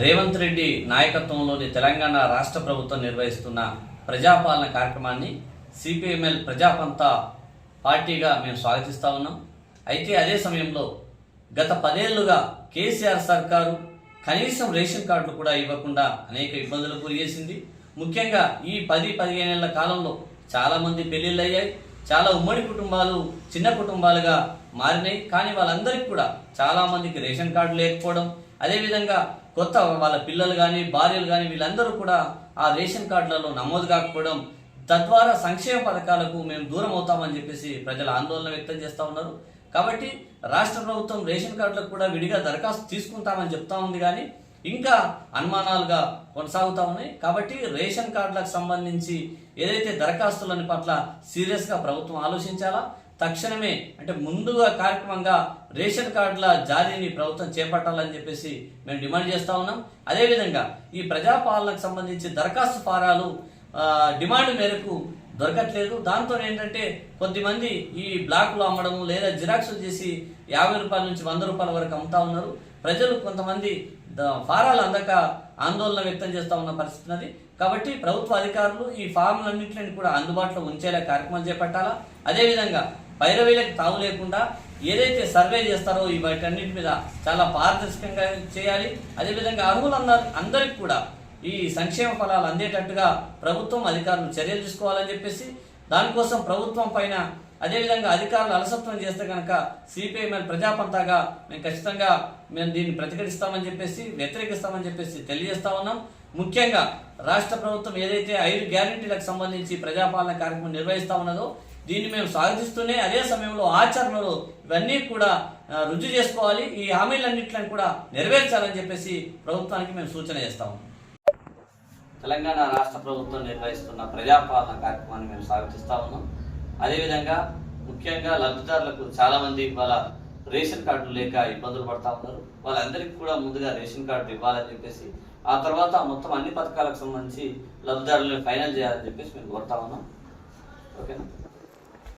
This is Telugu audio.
రేవంత్ రెడ్డి నాయకత్వంలోని తెలంగాణ రాష్ట్ర ప్రభుత్వం నిర్వహిస్తున్న ప్రజాపాలన కార్యక్రమాన్ని సిపిఎంఎల్ ప్రజాపంత పార్టీగా మేము స్వాగతిస్తూ ఉన్నాం. అయితే అదే సమయంలో గత పదేళ్ళుగా కేసీఆర్ సర్కారు కనీసం రేషన్ కార్డులు కూడా ఇవ్వకుండా అనేక ఇబ్బందులు గురి చేసింది. ముఖ్యంగా ఈ పది పదిహేనేళ్ళ కాలంలో చాలామంది పెళ్ళిళ్ళు అయ్యాయి. చాలా ఉమ్మడి కుటుంబాలు చిన్న కుటుంబాలుగా మారినాయి. కానీ వాళ్ళందరికీ కూడా చాలామందికి రేషన్ కార్డు లేకపోవడం అదేవిధంగా కొత్త వాళ్ళ పిల్లలు కానీ భార్యలు కానీ వీళ్ళందరూ కూడా ఆ రేషన్ కార్డులలో నమోదు కాకపోవడం తద్వారా సంక్షేమ పథకాలకు మేము దూరం అవుతామని చెప్పేసి ప్రజల ఆందోళన వ్యక్తం చేస్తూ ఉన్నారు. కాబట్టి రాష్ట్ర ప్రభుత్వం రేషన్ కార్డులకు కూడా విడిగా దరఖాస్తు తీసుకుంటామని చెప్తా ఉంది కానీ ఇంకా అనుమానాలుగా కొనసాగుతూ ఉన్నాయి. కాబట్టి రేషన్ కార్డులకు సంబంధించి ఏదైతే దరఖాస్తులని పట్ల సీరియస్గా ప్రభుత్వం ఆలోచించాలా? తక్షణమే అంటే ముందుగా కార్యక్రమంగా రేషన్ కార్డుల జారీని ప్రభుత్వం చేపట్టాలని చెప్పేసి మేము డిమాండ్ చేస్తా ఉన్నాం. అదేవిధంగా ఈ ప్రజాపాలనకు సంబంధించి దరఖాస్తు ఫారాలు డిమాండ్ మేరకు దొరకట్లేదు. దాంతో ఏంటంటే కొద్దిమంది ఈ బ్లాక్లో అమ్మడం లేదా జిరాక్స్ చేసి యాభై రూపాయల నుంచి వంద రూపాయల వరకు అమ్ముతా ఉన్నారు. ప్రజలు కొంతమంది ఫారాలు అందక ఆందోళన వ్యక్తం చేస్తూ ఉన్న పరిస్థితి ఉన్నది. కాబట్టి ప్రభుత్వ అధికారులు ఈ ఫామ్లన్నింటిని కూడా అందుబాటులో ఉంచేలా కార్యక్రమాలు చేపట్టాలా? అదేవిధంగా పైరవీలకు తావు లేకుండా ఏదైతే సర్వే చేస్తారో ఈ వాటన్నిటి మీద చాలా పారదర్శకంగా చేయాలి. అదేవిధంగా అర్హులందరూ అందరికి కూడా ఈ సంక్షేమ ఫలాలు అందేటట్టుగా ప్రభుత్వం అధికారులు చర్యలు తీసుకోవాలని చెప్పేసి దానికోసం ప్రభుత్వం పైన అదేవిధంగా అధికారులు అలసత్వం చేస్తే కనుక సిపిఐఎంఎల్ ప్రజాపంతాగా మేము ఖచ్చితంగా మేము దీన్ని ప్రతిఘటిస్తామని చెప్పేసి వ్యతిరేకిస్తామని చెప్పేసి తెలియజేస్తా ఉన్నాం. ముఖ్యంగా రాష్ట్ర ప్రభుత్వం ఏదైతే ఐదు గ్యారంటీలకు సంబంధించి ప్రజాపాలన కార్యక్రమం నిర్వహిస్తా ఉన్నదో దీన్ని మేము స్వాగతిస్తూనే అదే సమయంలో ఆచరణలో ఇవన్నీ కూడా రుజు రుజువు చేసుకోవాలి. ఈ హామీలన్నింటిని కూడా నెరవేర్చాలని చెప్పేసి ప్రభుత్వానికి మేము సూచన చేస్తాము తెలంగాణ రాష్ట్ర ప్రభుత్వం నిర్వహిస్తున్న ప్రజాపాలన కార్యక్రమాన్ని మేము స్వాగతిస్తా ఉన్నాం. అదేవిధంగా ముఖ్యంగా లబ్ధిదారులకు చాలామంది ఇవాళ వాళ్ళ రేషన్ కార్డులు లేక ఇబ్బందులు పడతా ఉన్నారు. వాళ్ళందరికీ కూడా ముందుగా రేషన్ కార్డు ఇవ్వాలని చెప్పేసి ఆ తర్వాత మొత్తం అన్ని పథకాలకు సంబంధించి లబ్ధిదారులను ఫైనల్ చేయాలని చెప్పేసి మేము కోరుతా ఉన్నాం. ఓకేనా?